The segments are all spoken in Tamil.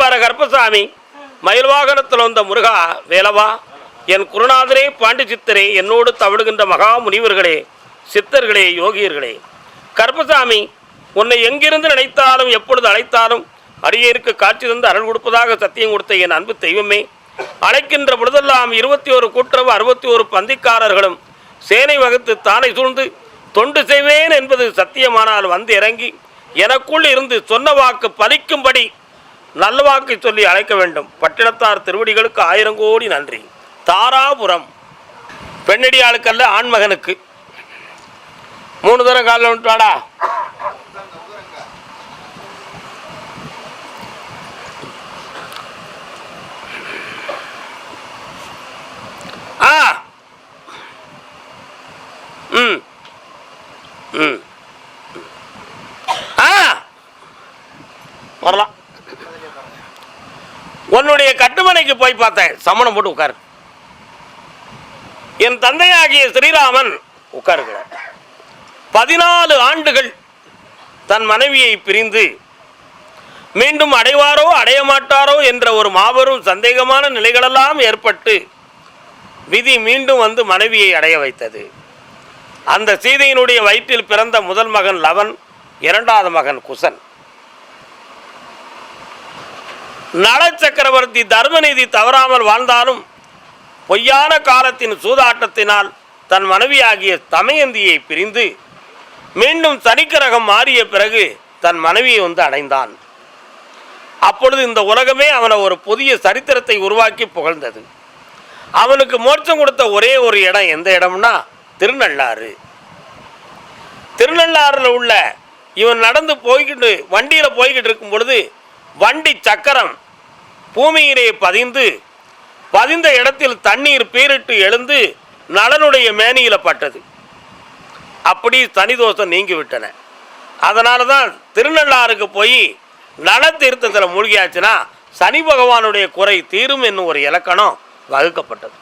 பாரு கருப்பசாமி. மயில் வாகனத்தில் வந்த முருகா வேலவா என் குருநாதரே பாண்டி சித்தரே என்னோடு தவிடுகின்ற மகா முனிவர்களே சித்தர்களே யோகியர்களே. கருப்பசாமி உன்னை எங்கிருந்து நினைத்தாலும் எப்பொழுது அழைத்தாலும் அரியருக்கு காட்சி தந்து அருள் கொடுப்பதாக சத்தியம் கொடுத்த என் அன்பு தெய்வமே. அழைக்கின்ற பொழுதெல்லாம் இருபத்தி ஒரு கூட்டுறவு அறுபத்தி ஒரு பந்திக்காரர்களும் சேனை வகுத்து தானை சூழ்ந்து தொண்டு செய்வேன் என்பது சத்தியமானால் வந்து இறங்கி எனக்குள் இருந்து சொன்ன வாக்கு பலிக்கும்படி நல்வாக்கை சொல்லி அழைக்க வேண்டும். பட்டினத்தார் திருவடிகளுக்கு ஆயிரம் கோடி நன்றி. தாராபுரம். பெண்ணடியாளுக்கல்ல ஆண்மகனுக்கு. மூணு தரம் காலில் விட்டுவாடா. ஆ. ம். ம் ஆ வரலாம் அரண்மனைக்கு போய் பார்த்தேன். சமணம் போட்டு உட்காரு. என் தந்தையாகிய ஸ்ரீராமன் உட்காருகிறார். பதினாலு ஆண்டுகள் தன் மனைவியை பிரிந்து மீண்டும் அடைவாரோ அடைய மாட்டாரோ என்ற ஒரு மாபெரும் சந்தேகமான நிலைகளெல்லாம் ஏற்பட்டு விதி மீண்டும் வந்து மனைவியை அடைய வைத்தது. அந்த சீதையினுடைய வயிற்றில் பிறந்த முதல் மகன் லவன் இரண்டாவது மகன் குசன். நள சக்கரவர்த்தி தர்மநீதி தவறாமல் வாழ்ந்தாலும் பொய்யான காலத்தின் சூதாட்டத்தினால் தன் மனைவியாகிய தமயந்தியை பிரிந்து மீண்டும் சனிக்கிரகம் மாறிய பிறகு தன் மனைவியை வந்து அடைந்தான். அப்பொழுது இந்த உலகமே அவனை ஒரு புதிய சரித்திரத்தை உருவாக்கி புகழ்ந்தது. அவனுக்கு மோட்சம் கொடுத்த ஒரே ஒரு இடம் எந்த இடம்னா திருநள்ளாறு. திருநள்ளாறில் உள்ள இவன் நடந்து போய்கிட்டு வண்டியில் போய்கிட்டு இருக்கும் பொழுது வண்டி சக்கரம் பூமியிலே பதிந்து பதிந்த இடத்தில் தண்ணீர் பீரிட்டு எழுந்து நலனுடைய மேனியில பட்டது. அப்படி தனிதோஷம் நீங்கி விட்டன அதனால தான் திருநள்ளாறுக்கு போய் நல தீர்த்தத்தில் மூழ்கியாச்சுன்னா சனி பகவானுடைய குறை தீரும் என்னும் ஒரு இலக்கணம் வகுக்கப்பட்டது.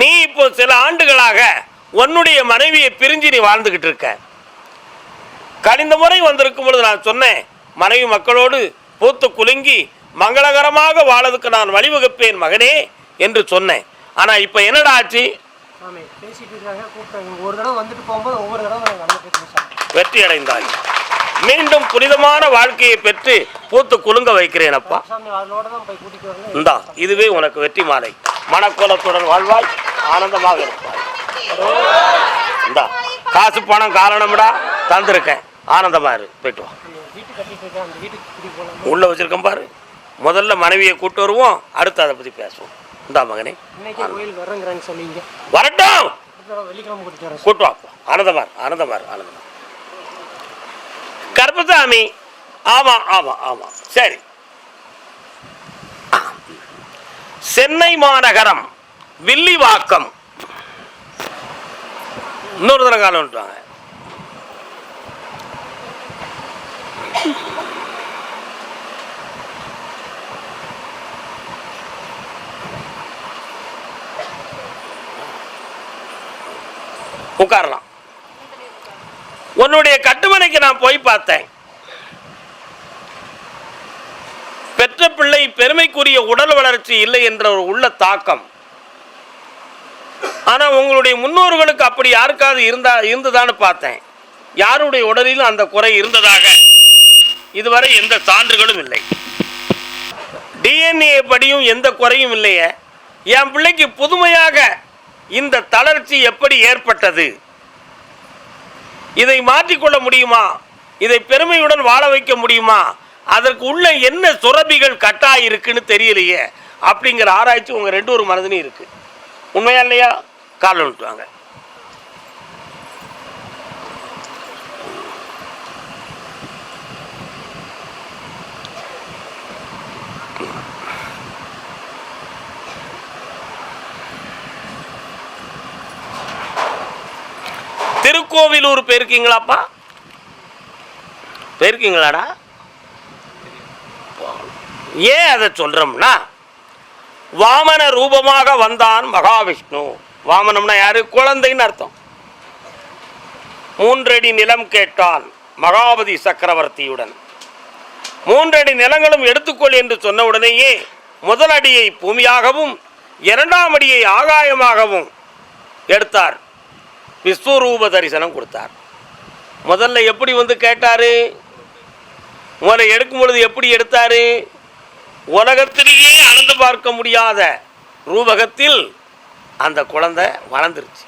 நீ இப்போ சில ஆண்டுகளாக உன்னுடைய மனைவியை பிரிஞ்சு நீ வாழ்ந்துக்கிட்டு இருக்க. கடிந்த முறை வந்திருக்கும் பொழுது நான் சொன்னேன் மனைவி மக்களோடு பூத்து குலுங்கி மங்களகரமாக வாழறதுக்கு நான் வழிவகுப்பேன் மகனே என்று சொன்னேன். ஆனால் இப்போ என்னடா ஆச்சு? வெற்றி அடைந்தாய். மீண்டும் புனிதமான வாழ்க்கையை பெற்று பூத்து குலுங்க வைக்கிறேன் அப்பா. இந்தா இதுவே உனக்கு வெற்றி மாலை. மனக்கோலத்துடன் வாழ்வாய் ஆனந்தமாக இருப்பாய். இந்தா காசு பணம் காரணம்டா தந்திருக்கேன். ஆனந்தமா இரு போயிட்டு வா. உள்ள வச்சிருக்கேன் பாரு. முதல்ல மனைவியை கூட்டு வருவோம் அடுத்து அதை பற்றி பேசுவோம். இந்தா மகனே. வரட்டும்! கூட்டு வா ஆனந்தமார் ஆனந்தமார் ஆனந்தமார் கர்ப்பசாமி. ஆமா ஆமா ஆமா. சரி. சென்னை மாநகரம் வில்லிவாக்கம். இன்னொரு தடவை காலம் விட்டுவாங்க உட்காரலாம். உன்னுடைய கட்டுமனைக்கு நான் போய் பார்த்தேன். பெற்ற பிள்ளை பெருமைக்குரிய உடல் வளர்ச்சி இல்லை என்ற ஒரு உள்ள தாக்கம். ஆனால் உங்களுடைய முன்னோர்களுக்கு அப்படி யாருக்காவது இருந்தா இருந்ததான்னு பார்த்தேன். யாருடைய உடலிலும் அந்த குறை இருந்ததாக இதுவரை எந்த சான்றுகளும் இல்லை. டிஎன்ஏ படியும் எந்த குறையும் இல்லையே. என் பிள்ளைக்கு புதுமையாக இந்த தளர்ச்சி எப்படி ஏற்பட்டது? இதை மாற்றிக்கொள்ள முடியுமா? இதை பெருமையுடன் வாழ வைக்க முடியுமா? அதற்கு உள்ள என்ன சுரபிகள் கட்டாய் இருக்குன்னு தெரியலையே. அப்படிங்கிற ஆராய்ச்சி உங்கள் ரெண்டு ஒரு மனதிலையும் இருக்குது உண்மையா இல்லையா? கால் விட்டுவாங்க திருக்கோவிலூர் போயிருக்கீங்களாப்பா? போயிருக்கீங்களாடா? ஏன் அதை சொல்றோம்னா வாமன ரூபமாக வந்தான் மகாவிஷ்ணு. வாமனம்னா யாரு? குழந்தைன்னு அர்த்தம். மூன்றடி நிலம் கேட்டான் மகாபதி சக்கரவர்த்தியுடன். மூன்றடி நிலங்களும் எடுத்துக்கொள் என்று சொன்ன உடனேயே முதல் அடியை பூமியாகவும் இரண்டாம் அடியை ஆகாயமாகவும் எடுத்தார். விஸ்வரூப தரிசனம் கொடுத்தார். முதல்ல எப்படி வந்து கேட்டார்? முதல்ல எடுக்கும் பொழுது எப்படி எடுத்தார்? உலகத்திலேயே அளந்து பார்க்க முடியாத ரூபகத்தில் அந்த குழந்தை வளர்ந்துருச்சு.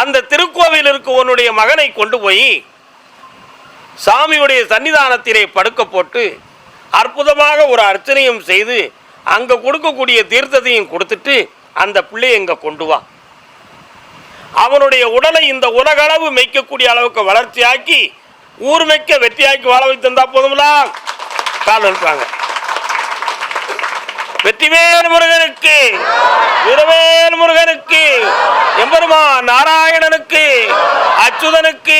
அந்த திருக்கோவில் இருக்க உன்னுடைய மகனை கொண்டு போய் சாமியுடைய சன்னிதானத்திலே படுக்க போட்டு அற்புதமாக ஒரு அர்ச்சனையும் செய்து அங்கே கொடுக்கக்கூடிய தீர்த்தத்தையும் கொடுத்துட்டு அந்த பிள்ளையை இங்கே கொண்டு வா. அவனுடைய உடலை இந்த உலகளவு மெய்க்கக்கூடிய அளவுக்கு வளர்ச்சியாக்கி ஊர் மெய்க்க வெற்றியாக்கி வாழ வைத்திருந்தா போதும்லாம் கால் இருப்பாங்க வெற்றிவேல் முருகனுக்கு வீரவேல் முருகனுக்கு எம்பெருமா நாராயணனுக்கு அச்சுதனுக்கு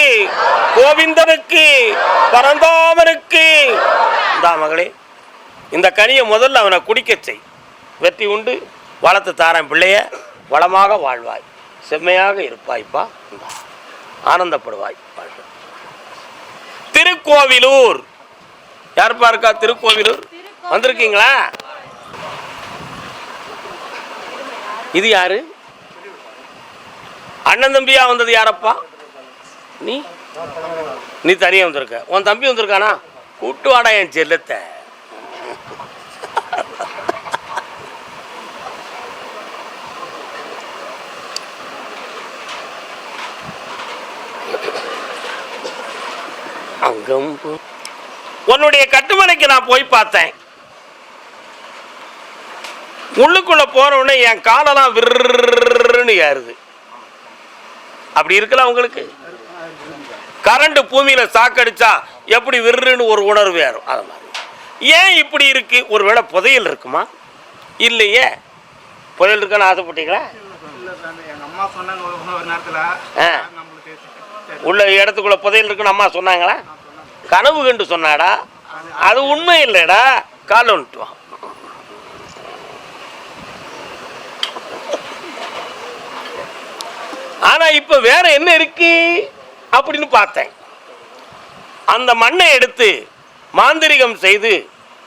கோவிந்தனுக்கு பரந்தாமனுக்கு. இந்தா மகளே இந்த கனியை முதல்ல அவனை குடிக்கச் செய். வெற்றி உண்டு வளர்த்து தாரன் பிள்ளைய வளமாக வாழ்வாய். செம்மையாக இருப்பாய்ப்பா. ஆனந்தப்படுவாய். திருக்கோவிலூர். யாருப்பா இருக்கா திருக்கோவிலூர்? வந்திருக்கீங்களா? இது யாரு? அண்ணன் தம்பியா வந்தது யாரப்பா? நீ? நீ தனியா வந்திருக்க. உன் தம்பி வந்திருக்கானா? கூட்டு வாடா என் செல்லத்தை. அங்கம் உன்னுடைய கட்டுமனைக்கு நான் போய் பார்த்தேன். உள்ளுக்குள்ள போற உடனே என் காலெல்லாம் விருன்னு ஏறுது. அப்படி இருக்கலாம் உங்களுக்கு? கரண்ட் பூமியில சாக்கடிச்சா எப்படி விருன்னு ஒரு உணர்வு ஏறும். அது மாதிரி. ஏன் இப்படி இருக்கு? ஒருவேளை புதையல் இருக்குமா? இல்லையே. புதையல் இருக்கான்னு ஆசைப்பட்டீங்களா? உள்ள இடத்துக்குள்ள புதையல் இருக்குன்னு அம்மா சொன்னாங்களா? கனவு கண்டு சொன்னாடா. அது உண்மை இல்லைடா. கால் வந்துட்டு ஆனா இப்ப வேற என்ன இருக்கு? அப்படின்னு பார்த்தேன். அந்த மண்ணை எடுத்து மாந்திரிகம் செய்து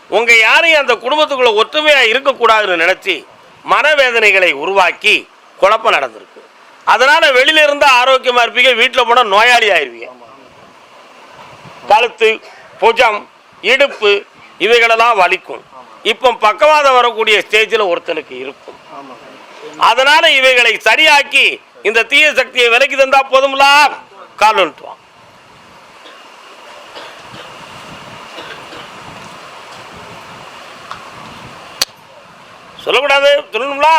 உங்க யாரையும் அந்த குடும்பத்துக்குள்ள ஒற்றுமையா இருக்கக்கூடாதுன்னு நினைச்சு மனவேதனைகளை உருவாக்கி குழப்பம் நடந்திருக்கு. அதனால வெளியில இருந்தா ஆரோக்கியமா இருப்பீங்க வீட்டில் போனால் நோயாளி ஆயிருவீங்க. கழுத்து புஜம் இடுப்பு இவைகளெல்லாம் வலிக்கும். இப்போ பக்கவாதம் வரக்கூடிய ஸ்டேஜில் ஒருத்தனுக்கு இருக்கும். அதனால இவைகளை சரியாக்கி இந்த தீய சக்தியை விலக்கி தந்தா போதும்லா? கால் வந்துட்டுவான் சொல்லக்கூடாது? சொல்லணும்ல?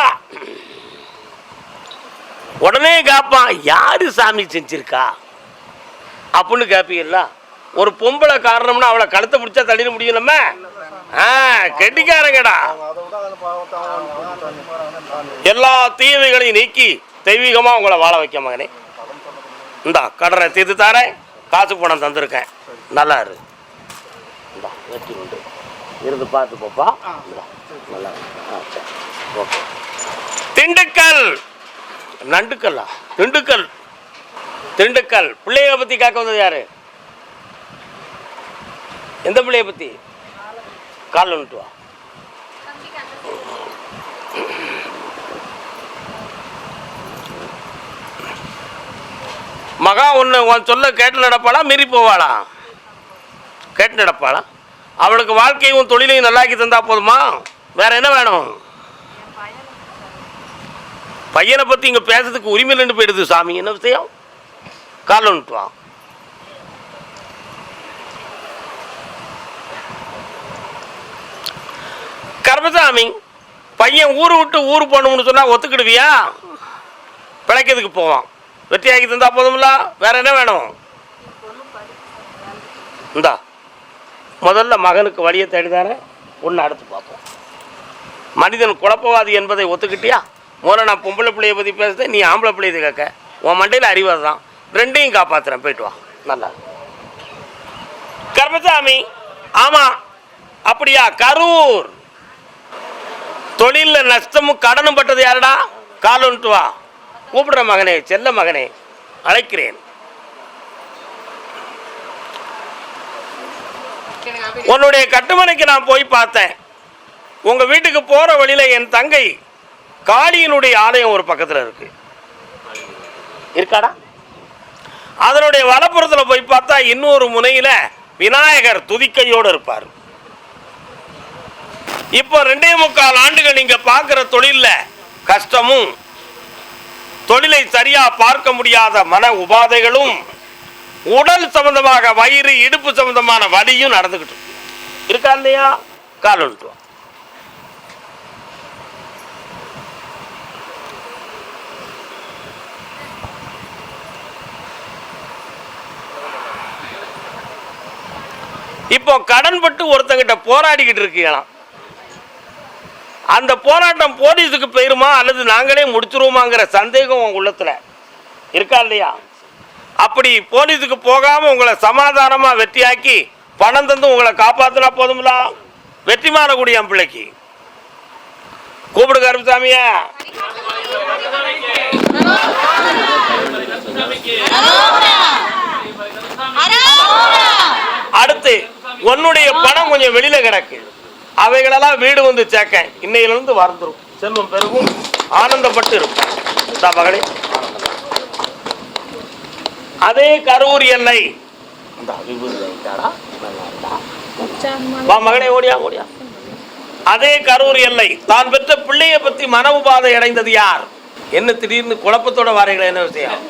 உடனே காப்பான் யாரு சாமி செஞ்சிருக்கா? அப்படின்னு கேப்பீங்களா ஒரு பொம்பளை காரணம்னா அவளை கழுத்தை பிடிச்சா தள்ளிட முடியும் நம்ம? ஆ கெட்டிக்காரங்கடா. எல்லா தீமைகளையும் நீக்கி தெய்வீகமாக உங்களை வாழ வைக்க மகனே. இந்தா கடனை தீர்த்து தாரேன். காசு பணம் தந்திருக்கேன். நல்லா இரு. இந்தா வெற்றி உண்டு. இருந்து பார்த்து போப்பா. நல்லா ஓகே. திண்டுக்கல். நண்டுக்கல்லா? திண்டுக்கல். திண்டுக்கல். பிள்ளைய பற்றி கேட்க வந்தது யாரு? எந்த பிள்ளைய பற்றி கால் வந்துட்டு வா. மகா ஒன்று உன் சொல்ல கேட்டு நடப்பாளா? மீறி போவாளா? கேட்டு நடப்பாளா? அவளுக்கு வாழ்க்கையும் தொழிலையும் நல்லாக்கி தந்தா போதுமா? வேற என்ன வேணும்? பையனை பற்றி இங்கே பேசுறதுக்கு உரிமை நின்று போயிடுது சாமி. என்ன விஷயம்? கால் வந்துட்டு கருமசாமி பையன் ஊர் விட்டு ஊர் போகணும்னு சொன்னால் ஒத்துக்கிடுவியா? பிழைக்கிறதுக்கு போவான். வெற்றியாக்கி தந்தா போதும்ல? வேற என்ன வேணும்? இந்தா முதல்ல மகனுக்கு வழியை தேடிதானே? ஒன்று அடுத்து பார்ப்போம். மனிதன் குழப்பவாதி என்பதை ஒத்துக்கிட்டியா? முதல்ல நான் பொம்பளை பிள்ளையை பற்றி பேசுகிறேன் நீ ஆம்பளை பிள்ளைய கேட்க. உன் மண்டையில் அறிவாது தான் ரெண்டையும் காப்பாத்துறேன். போயிட்டு வா. நல்லா. கர்மசாமி ஆமாம் அப்படியா? கரூர். தொழிலில் நஷ்டமும் கடனும் பட்டது யாருடா? கால் வந்துட்டு வா. கூப்பிடுற மகனே செல்ல மகனே அழைக்கிறேன். உன்னுடைய கட்டுமனைக்கு நான் போய் பார்த்தேன். உங்க வீட்டுக்கு போற வழியில என் தங்கை காளியினுடைய ஆலயம் ஒரு பக்கத்தில் இருக்கு. இருக்காடா? அதனுடைய வலப்புறத்தில் போய் பார்த்தா இன்னொரு முனையில் விநாயகர் துதிக்கையோடு இருப்பார். இப்போ ரெண்டே முக்கால் ஆண்டுகள் நீங்க பார்க்குற தொழில்ல கஷ்டமும் தொழிலை சரியா பார்க்க முடியாத மன உபாதைகளும் உடல் சம்பந்தமாக வயிறு இடுப்பு சம்பந்தமான வலியும் நடந்துகிட்டு இருக்கா. இல்லையா? கால் ஒன்று வா. இப்போ கடன்பட்டு ஒருத்தங்கிட்ட போராடிக்கிட்டு இருக்கீங்களாம். அந்த போராட்டம் போலீஸுக்கு போயிருமா அல்லது நாங்களே முடிச்சிருவோமாங்கிற சந்தேகம் உங்கள் உள்ளத்தில் இருக்கா இல்லையா? அப்படி போலீஸுக்கு போகாமல் உங்களை சமாதானமாக வெற்றியாக்கி பணம் தந்து உங்களை காப்பாத்தினா வெற்றி மாறக்கூடிய என் பிள்ளைக்கு. கூப்பிடு கருப்புசாமிய அடுத்து உன்னுடைய பணம் கொஞ்சம் வெளியில கிடக்கு. அவைகளெல்லாம் வீடு வந்து சேர்க்க இன்னையிலிருந்து வறந்துரும். செல்வம் பெருகும் ஆனந்தப்பட்டு இருக்கும் மகளே. அதே கரூர் எல்லை மகனே ஓடியா ஓடியா. அதே கரூர் எல்லை தான் பெற்ற பிள்ளையை பத்தி மன உபாதை அடைந்தது யார்? என்ன திடீர்னு குழப்பத்தோட வாரீங்களா? என்ன விஷயம்?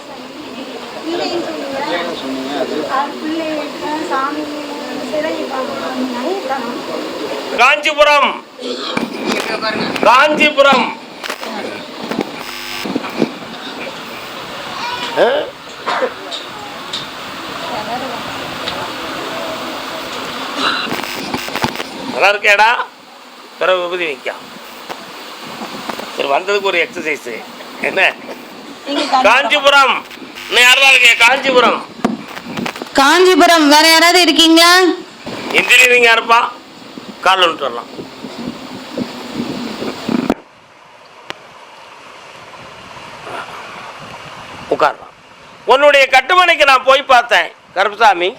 காஞ்சிபுரம். காஞ்சிபுரம்? நல்லா இருக்கேடா பிறகு விபூதி வைക്കാം சரி வந்ததுக்கு ஒரு எக்ஸசைஸ் என்ன? காஞ்சிபுரம். இன்னும் யாரெல்லாம் இருக்கீங்க? காஞ்சிபுரம். காஞ்சிபுரம். வேற யாராவது இருக்கீங்களா? இன்ஜினியரிங் யாருப்பா? கால் வந்துட்டு வரலாம். உட்காரலாம். உன்னுடைய கட்டுமனைக்கு நான் போய் பார்த்தேன். கருப்பசாமி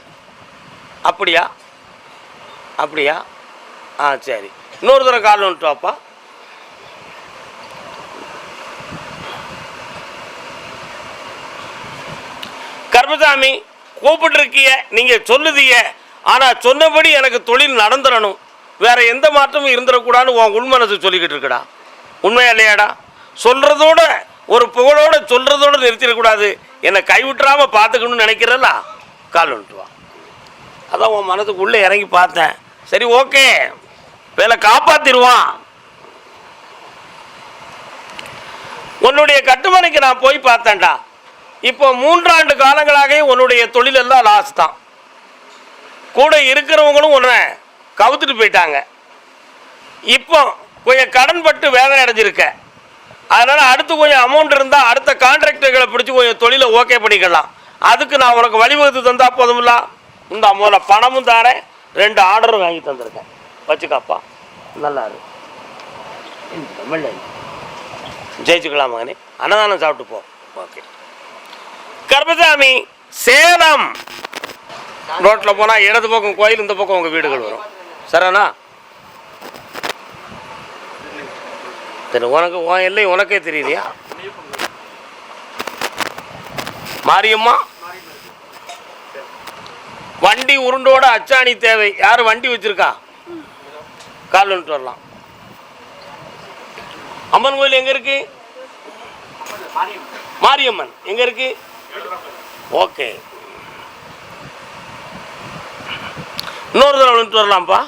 அப்படியா? அப்படியா? ஆ சரி. இன்னொரு தடவை கால் வந்துட்டு வாப்பா. கருப்பசாமி கூப்பிட்டுருக்கிய நீங்கள் சொல்லுதிய ஆனால் சொன்னபடி எனக்கு தொழில் நடந்துடணும். வேற எந்த மாற்றமும் இருந்துடக்கூடாதுன்னு உன் உள்மனசு சொல்லிக்கிட்டு இருக்கடா. உண்மையா இல்லையாடா? சொல்றதோட ஒரு புகழோட சொல்றதோட நிறுத்திடக்கூடாது. என்னை கைவிட்டுறாம பார்த்துக்கணும்னு நினைக்கிறல்ல? கால் வந்துட்டு வா. அதான் உன் மனதுக்குள்ளே இறங்கி பார்த்தேன். சரி ஓகே. வேலை காப்பாத்திடுவான். உன்னுடைய கட்டுமனைக்கு நான் போய் பார்த்தேன்டா. இப்போ மூன்றாண்டு காலங்களாகவே உன்னுடைய தொழிலெல்லாம் லாஸ் தான். கூட இருக்கிறவங்களும் உன்னை கவுத்துட்டு போயிட்டாங்க. இப்போ கொஞ்சம் கடன் பட்டு வேதனை அடைஞ்சிருக்க. அதனால் அடுத்து கொஞ்சம் அமௌண்ட் இருந்தால் அடுத்த கான்ட்ராக்டர்களை பிடிச்சி கொஞ்சம் தொழிலை ஓகே பண்ணிக்கலாம். அதுக்கு நான் உனக்கு வழிவகுத்து தந்தா போதுமில்ல. இந்த முதல்ல பணமும் தாரேன். ரெண்டு ஆர்டரும் வாங்கி தந்திருக்கேன். வச்சுக்காப்பா. நல்லா இருக்கு தமிழ்ல ஜெயிச்சுக்கலாம் மகனே. அன்னதானம் சாப்பிட்டு போ. ஓகே கருப்பசாமி சேலம். ரோட்டில் போனால் இடது பக்கம் கோயில் இந்த பக்கம் உங்கள் வீடுகள் வரும். சரிண்ணா சரி உனக்கு உன் இல்லை உனக்கே தெரியலையா மாரியம்மா? வண்டி உருண்டோட அச்சாணி தேவை. யார் வண்டி வச்சிருக்கா? கால் வந்துட்டு வரலாம். அம்மன் கோயில் எங்கே இருக்கு? மாரியம்மன். எங்கே இருக்கு? ஓகே. இன்னொரு தடவை வந்துட்டு வரலாம்ப்பா.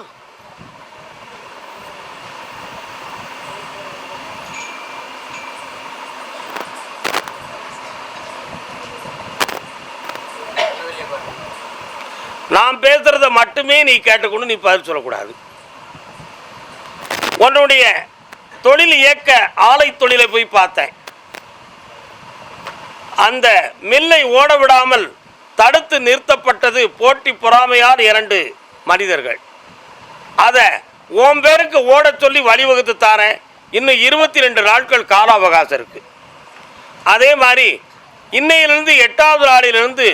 நான் பேசுறத மட்டுமே நீ கேட்டுக்கொண்டு நீ பதில் சொல்லக்கூடாது. உன்னுடைய தொழில் இயக்க ஆலை தொழிலை போய் பார்த்தேன். அந்த மில்லை ஓட விடாமல் தடுத்து நிறுத்தப்பட்டது போட்டி பொறாமையால் இரண்டு. மனிதர்கள். அதை உன் பேருக்கு ஓட சொல்லி வழிவகுத்து தாரேன். இன்னும் இருபத்தி ரெண்டு நாட்கள் கால அவகாசம் இருக்குது அதே மாதிரி இன்னையிலிருந்து எட்டாவது நாளிலிருந்து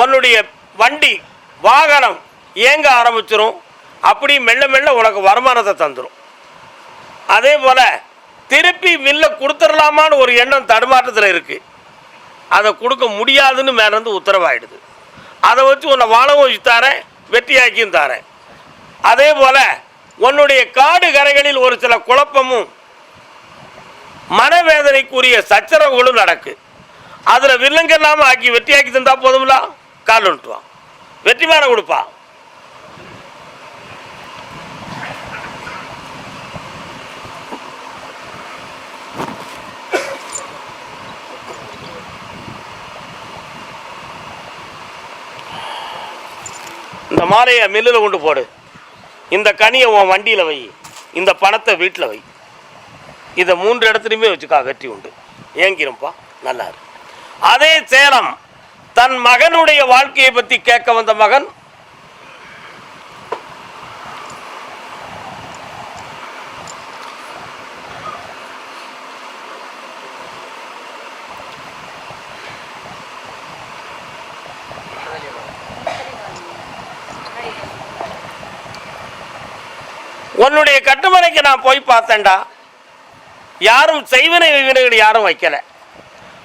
உன்னுடைய வண்டி வாகனம் இயங்க ஆரம்பிச்சிடும் அப்படி மெல்ல மெல்ல உனக்கு வருமானத்தை தந்துடும் அதே போல் திருப்பி மில்ல கொடுத்துடலாமான்னு ஒரு எண்ணம் தடுமாற்றத்தில் இருக்குது அதை கொடுக்க முடியாதுன்னு மேலேருந்து உத்தரவாயிடுது. அதை வச்சு உன்னை வாழவும் வச்சு தாரேன் வெட்டியாக்கியும் தாரேன். அதே போல் உன்னுடைய காடு கரைகளில் ஒரு சில குழப்பமும் மனவேதனைக்குரிய சச்சரவுகளும் நடக்கு. அதில் வில்லங்கெல்லாமல் ஆக்கி வெட்டியாக்கி தந்தால் போதும்ல? கால் விட்டுவான் வெற்றி மேலே கொடுப்பான். இந்த மாலையை மில்லில் கொண்டு போடு. இந்த கனியை உன் வண்டியில் வை. இந்த பணத்தை வீட்டில் வை. இதை மூன்று இடத்துலையுமே வச்சுக்கா வெற்றி உண்டு. ஏங்கிரும்பா நல்லா இருக்கு அதே சேலம் தன் மகனுடைய வாழ்க்கையை பற்றி கேட்க வந்த மகன் உன்னுடைய கட்டுமனைக்கு நான் போய் பார்த்தேன்டா. யாரும் செய்வினை வினைகள் யாரும் வைக்கல.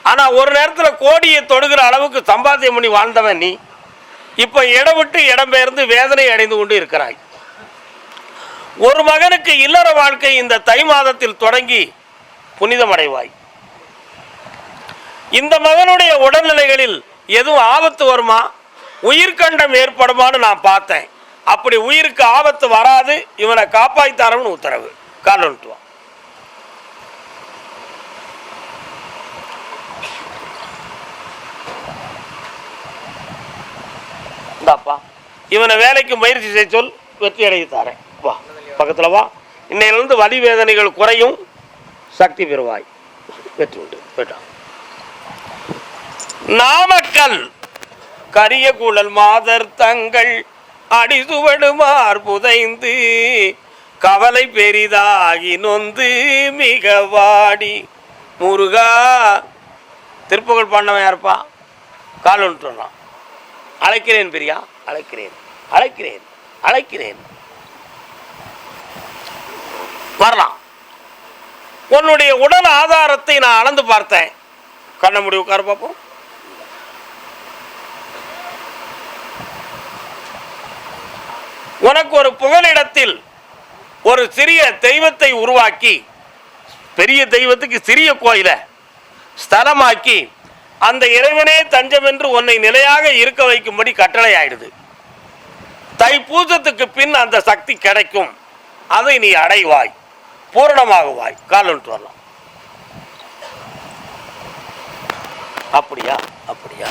ஆனால் ஒரு நேரத்தில் கோடியை தொடுகிற அளவுக்கு சம்பாத்தியம் பண்ணி வாழ்ந்தவன் நீ. இப்போ இடம் விட்டு இடம்பெயர்ந்து வேதனை அடைந்து கொண்டு இருக்கிறாய். ஒரு மகனுக்கு இல்லற வாழ்க்கை இந்த தை மாதத்தில் தொடங்கி புனிதமடைவாய். இந்த மகனுடைய உடல்நிலைகளில் எதுவும் ஆபத்து வருமா? உயிர்கண்டம் ஏற்படுமான்னு நான் பார்த்தேன். அப்படி உயிருக்கு ஆபத்து வராது இவனை காப்பாய்த்தாரம்னு உத்தரவு. கால் இந்தாப்பா இவனை வேலைக்கு முயற்சி செய்ய சொல் வெற்றி அடைய தாரேன். வா பக்கத்தில் வா. இன்னையிலிருந்து வலி வேதனைகள் குறையும் சக்தி பெறுவாய். வெற்றி உண்டு. போயிட்டான் நாமக்கல் கரிய குழல் மாதர் தங்கள் அடிசுவடுமார் புதைந்து கவலை பெரிதாகி நொந்து மிக வாடி. முருகா திருப்புகழ் பண்ணவன் யாருப்பா? கால் ஒன்றுறான் அழைக்கிறேன் பிரியா அழைக்கிறேன் அழைக்கிறேன் அழைக்கிறேன். வரலாம். உன்னுடைய உடல் ஆதாரத்தை நான் அளந்து பார்த்தேன். கண்ண முடி உட்கார பார்ப்போம் உனக்கு ஒரு புகலிடத்தில் ஒரு சிறிய தெய்வத்தை உருவாக்கி பெரிய தெய்வத்துக்கு சிறிய கோயிலை ஸ்தலமாக்கி அந்த இறைவனே தஞ்சம் என்று உன்னை நிலையாக இருக்க வைக்கும்படி கட்டளை ஆயிடுது தைப்பூசத்துக்கு பின் அந்த சக்தி கிடைக்கும். அதை நீ அடைவாய். பூரணமாகுவாய். காலன்ட்டு வரலாம். அப்படியா? அப்படியா?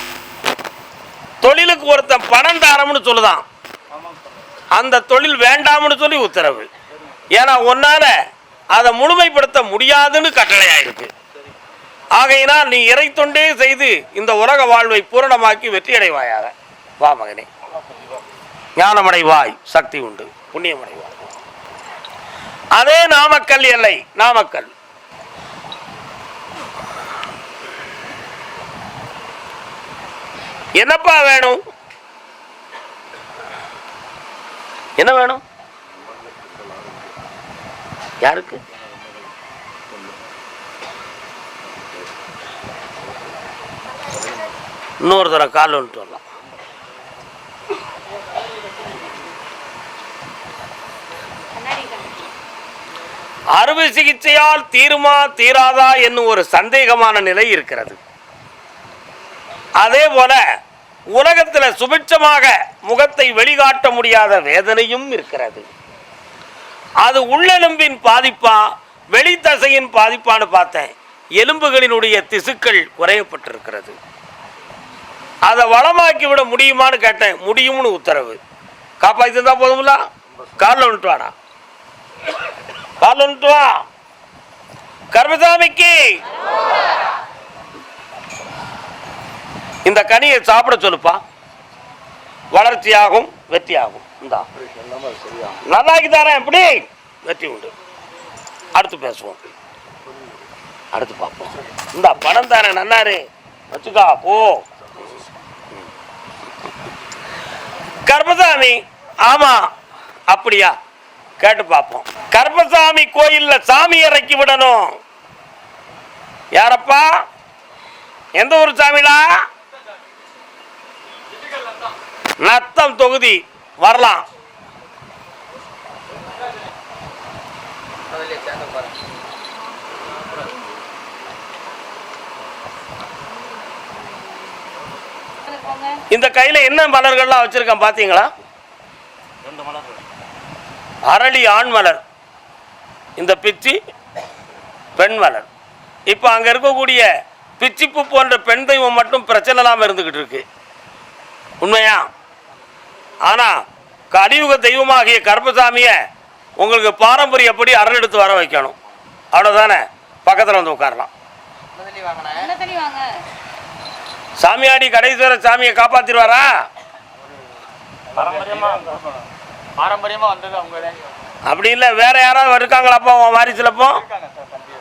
தொழிலுக்கு ஒருத்தன் பணம் தாரம்னு சொல்லுதான். அந்த தொழில் வேண்டாம்னு சொல்லி உத்தரவு. ஏன்னா உன்னால அதை முழுமைப்படுத்த முடியாதுன்னு கட்டளையாயிருக்கு. ஆகையினால் நீ இறை தொண்டே செய்து இந்த உலக வாழ்வை பூரணமாக்கி வெற்றியடைவாயாக. வா மகனே. ஞானமடைவாய். சக்தி உண்டு. புண்ணியமடைவாய். அதே நாமக்கல் எல்லை. நாமக்கல். என்னப்பா வேணும்? என்ன வேணும்? யாருக்கு? இன்னொரு தடவை கால் வந்துட்டு வரலாம். அறுவை சிகிச்சையால் தீருமா தீராதா என்னும் ஒரு சந்தேகமான நிலை இருக்கிறது. அதே போல உலகத்தில் சுபிட்சமாக முகத்தை வெளிகாட்ட முடியாத வேதனையும் இருக்கிறது. அது உள்ளெலும்பின் பாதிப்பா வெளித்தசையின் பாதிப்பான்னு பார்த்தேன். எலும்புகளினுடைய திசுக்கள் குறையப்பட்டிருக்கிறது. அதை வளமாக்கி விட முடியுமான்னு கேட்டேன். முடியும்னு உத்தரவு. காப்பாற்றிருந்தா போதும்ல? காலில் வந்துட்டு வாடா. காலில் வந்துட்டு வா. கர்மசாமிக்கு. இந்த கனியை சாப்பிட சொல்லுப்பா. வளர்ச்சியாகும் வெற்றியாகும். இந்தா. நல்லாக்கி தரேன் எப்படி வெற்றி உண்டு. அடுத்து பேசுவோம். அடுத்து பார்ப்போம். இந்த பணம் தானே நன்னாரு. வச்சுக்கா போ. கர்மசாமி ஆமா அப்படியா? கேட்டு பார்ப்போம். கர்மசாமி கோயில்ல சாமி இறக்கி விடணும். யாரப்பா? எந்த ஊர் சாமிடா? நத்தம் தொகுதி வரலாம். இந்த கையில என்ன மலர்கள்லாம் வச்சிருக்கேன் பாத்தீங்களா? அரளி ஆண் மலர் இந்த பிச்சி பெண் மலர். இப்போ அங்கே இருக்கக்கூடிய பிச்சிப்பு போன்ற பெண் தெய்வம் மட்டும் பிரச்சனை இல்லாமல் இருந்துக்கிட்டு இருக்கு. உண்மையா? ஆனால் கலியுக தெய்வமாகிய கருப்பசாமியை உங்களுக்கு பாரம்பரியப்படி அருள் எடுத்து வர வைக்கணும்? அவ்வளோதானே பக்கத்தில் வந்து உட்காரலாம். சாமியாடி கடைசிவர சாமியை காப்பாத்திடுவாரா? பாரம்பரியமா? பாரம்பரியமா வந்தது அவங்க தான் அப்படி இல்லை வேற யாராவது இருக்காங்களாப்பா உன் சார் தம்பி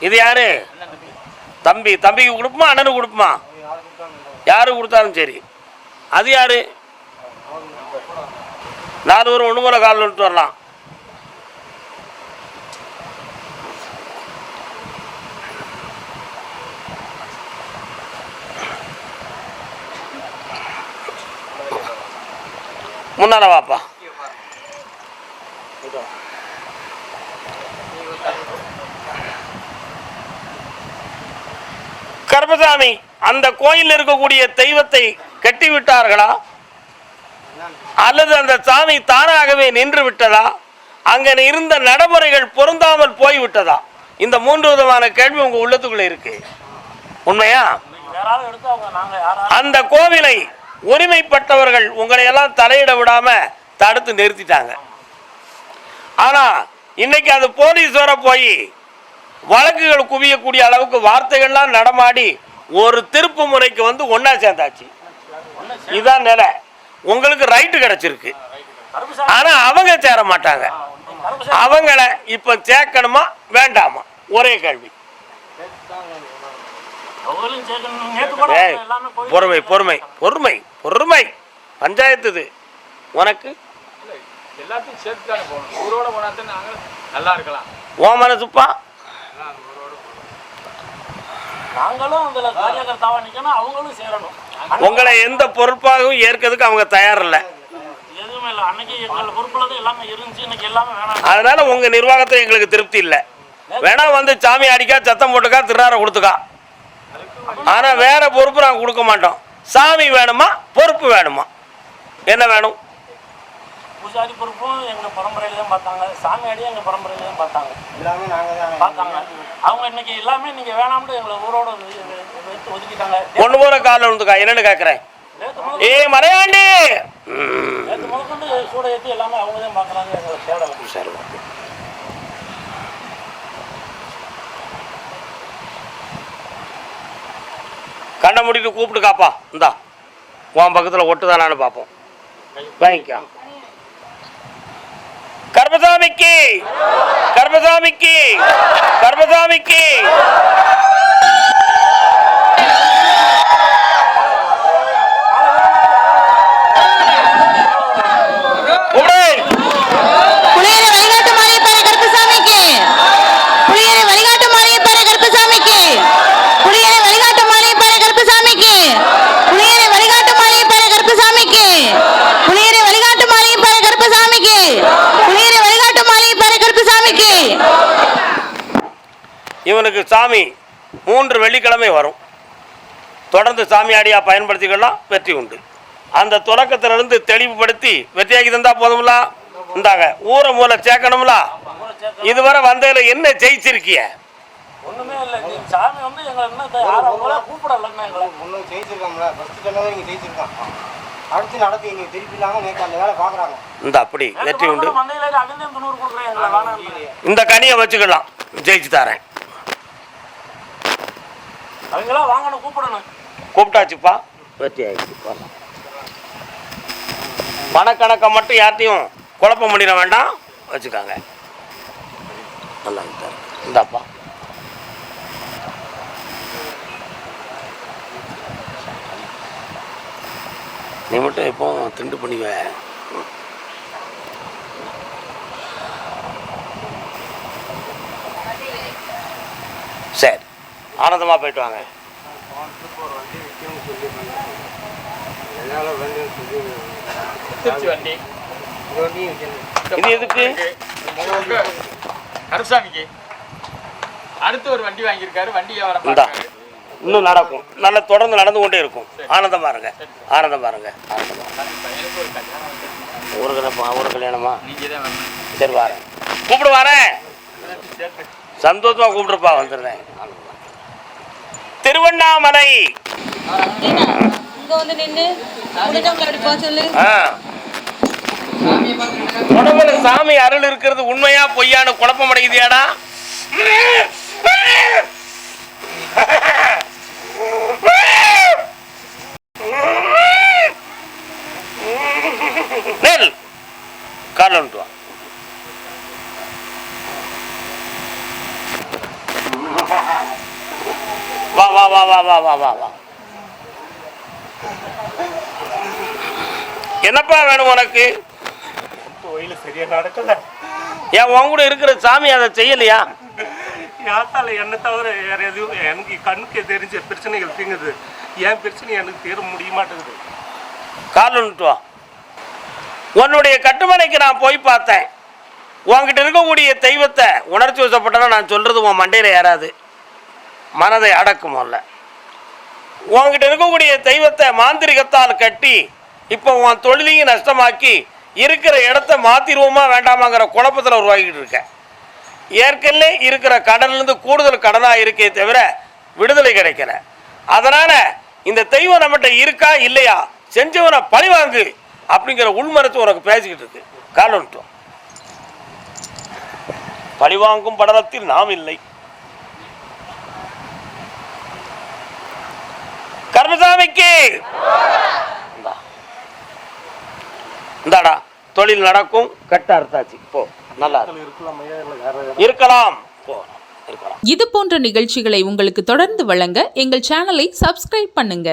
இது யாரு? தம்பி. தம்பிக்கு கொடுப்புமா அண்ணனுக்கு கொடுப்புமா? யாரு கொடுத்தாலும் சரி. அது யாரு? நாலு பேரும் ஒன்று மூல காலில் விட்டு வரலாம். முன்னால வாப்பா. கர்மசாமி அந்த கோயில் இருக்கக்கூடிய தெய்வத்தை கட்டிவிட்டார்களா? அல்லது அந்த சாமி தானாகவே நின்று விட்டதா? அங்கே இருந்த நடைமுறைகள் பொருந்தாமல் போய்விட்டதா? இந்த மூன்று விதமான கேள்வி உங்க உள்ளத்துக்குள்ள இருக்கு. உண்மையா? அந்த கோவிலை உரிமைப்பட்டவர்கள் உங்களை எல்லாம் தலையிட விடாம தடுத்து நிறுத்திட்டாங்க. ஆனா இன்னைக்கு அது போலீஸ் வர போய் வழக்குகள் குவியக்கூடிய அளவுக்கு வார்த்தைகள்லாம் நடமாடி ஒரு திருப்பு முறைக்கு வந்து ஒன்னா சேர்ந்தாச்சு. இதுதான் நிலை. உங்களுக்கு ரைட்டு கிடைச்சிருக்கு. ஆனா அவங்க சேர மாட்டாங்க. அவங்கள இப்ப சேர்க்கணுமா வேண்டாமா? ஒரே கேள்வி. பொறுமை பொறுமை பொறுமை பொறுமை பஞ்சாயத்து இது. உனக்கு? எல்லாத்தையும் சேர்த்து தானே போகணும். ஊரோட போனா தான் நாங்கள் நல்லா இருக்கலாம். ஓ மனசுப்பா? நாங்களும் அதுல காரியகர்த்தாவா நிக்கணும் அவங்களும் சேரணும். உங்களை எந்த பொறுப்பாகவும் ஏற்கிறதுக்கு அவங்க தயார் இல்லை எதுவுமே இல்லை. அன்னைக்கு எங்கள் பொறுப்புல தான் எல்லாமே இருந்துச்சு. இன்னைக்கு எல்லாமே வேணாம். அதனால உங்க நிர்வாகத்தை எங்களுக்கு திருப்தி இல்லை. வேணா வந்து சாமி அடிக்கா சத்தம் போட்டுக்கா திருநாரை கொடுத்துக்கா. ஆனா வேற பொறுப்பு நாங்கள் கொடுக்க மாட்டோம். சாமி வேணுமா? பொறுப்பு வேணுமா? என்ன வேணும்? பூஜாரி பொறுப்பும் எங்க பரம்பரையில தான் பார்த்தாங்க. சாமி அடியும் எங்க பரம்பரையில தான் பார்த்தாங்க. எல்லாமே நாங்கள் தான் பார்த்தாங்க. அவங்க இன்னைக்கு எல்லாமே நீங்க வேணாம்னு எங்களை ஊரோட வைத்து ஒதுக்கிட்டாங்க. ஒன்று போற காலில் விழுந்துக்கா என்னன்னு கேட்குறேன் ஏ மலையாண்டி ம், நேற்று முதற்கொண்டு சூட ஏற்றி எல்லாமே அவங்க தான் பார்க்குறாங்க எங்களை தேவை சரி. கண்ணை மூடிட்டு கூப்பிட்டுக்காப்பா இந்தா உன் பக்கத்தில் ஒட்டுதானான்னு பார்ப்போம். வாங்கிக்கோ. கர்மசாமிக்கு கர்மசாமிக்கு கர்மசாமிக்கு இவனுக்கு சாமி மூன்று வெள்ளிக்கிழமை வரும். தொடர்ந்து சாமியாடியா பயன்படுத்திக்கலாம் வெற்றி உண்டு. அந்த தொடக்கத்திலிருந்து தெளிவுபடுத்தி வெற்றியாக்கி தந்தா போதும்ல? இந்தாங்க ஊரை மூல சேர்க்கணும்ல? இதுவரை வந்ததில் என்ன ஜெயிச்சிருக்கிய? ஒண்ணுமே இல்லை நீ சாமி வந்து எங்களை என்ன த- யாரும் அவங்கள கூப்பிடலன்னா எங்களை. முன்னே ஜெயிச்சிருக்கோம்ல ஃபஸ்ட்டு சொன்னதை இங்கே ஜெயிச்சிருக்கான். அடுத்து நடத்தி இங்கே திருப்பி இல்லாமல் நேற்று அந்த வேலை பார்க்குறாங்க. இந்த அப்படி வெற்றி உண்டு. இந்த கனியை வச்சுக்கலாம். ஜெயிச்சு தரேன். அவங்களாம் வாங்கணும் கூப்பிடணும். கூப்பிட்டாச்சுப்பா. வெற்றி வரலாம். பணக்கணக்கை மட்டும் யார்ட்டையும் குழப்பம் பண்ணிட வேண்டாம். வச்சுக்காங்க. நல்லா இந்தாப்பா. நீ மட்டும் எப்போ திண்டு பண்ணிக்குவ ஆனந்தமாக போயிட்டு வாங்க. இது எதுக்கு? கருசாமிக்கு அடுத்து ஒரு வண்டி வாங்கியிருக்காரு. வண்டி வியாபாரம் இன்னும் நடக்கும். நல்லா தொடர்ந்து நடந்து கொண்டே இருக்கும். ஆனந்தம் பாருங்க. ஆனந்தம் பாருங்க. ஒரு கல்யாணம் ஒரு கல்யாணமா? சரி வாரேன். கூப்பிடு வாரேன். சந்தோஷமாக கூப்பிட்டுருப்பா வந்துடுறேன். ஆ. உடம்புல சாமி அருள் இருக்கிறது உண்மையா பொய்யான்னு குழப்பம் அடையுதியாடா நெல் கால் வா வா வா வா வா. வா என்னப்பா வேணும் உனக்கு? ஏன் உன் கூட இருக்கிற சாமி அதை செய்யலையா? யாத்தால என்ன தவிர வேற எதுவும் எனக்கு கண்ணுக்கு தெரிஞ்ச பிரச்சனைகள் தீங்குது. ஏன் பிரச்சனை எனக்கு தீர முடிய மாட்டேங்குது. காலன்ட்டு உன்னுடைய கட்டுமனைக்கு நான் போய் பார்த்தேன். உன்கிட்ட இருக்கக்கூடிய தெய்வத்தை உணர்ச்சி வசப்பட்டனா நான் சொல்றது உன் மண்டையில் ஏறாது. மனதை அடக்குமோ இல்லை உங்ககிட்ட உன்கிட்ட இருக்கக்கூடிய தெய்வத்தை மாந்திரிகத்தால் கட்டி இப்போ உன் தொழிலையும் நஷ்டமாக்கி இருக்கிற இடத்த மாத்திருவோமா வேண்டாமாங்கிற குழப்பத்தில் உருவாக்கிட்டு இருக்கேன் ஏற்கனவே இருக்கிற கடன்லேருந்து கூடுதல் கடனாக இருக்கே தவிர விடுதலை கிடைக்கல. அதனால் இந்த தெய்வம் நம்மகிட்ட இருக்கா இல்லையா? செஞ்சவனை பழி வாங்கு அப்படிங்கிற உள்மரத்து உனக்கு பேசிக்கிட்டு இருக்கு. கால் பழிவாங்கும் பழி வாங்கும் படலத்தில் நாம் இல்லை. கருமசாமிக்கு இந்தாடா தொழில் நடக்கும் கட்ட அர்த்தாச்சு. போ நல்லா இருக்கலாம். போ இருக்கலாம். இது போன்ற நிகழ்ச்சிகளை உங்களுக்கு தொடர்ந்து வழங்க எங்கள் சேனலை சப்ஸ்கிரைப் பண்ணுங்க.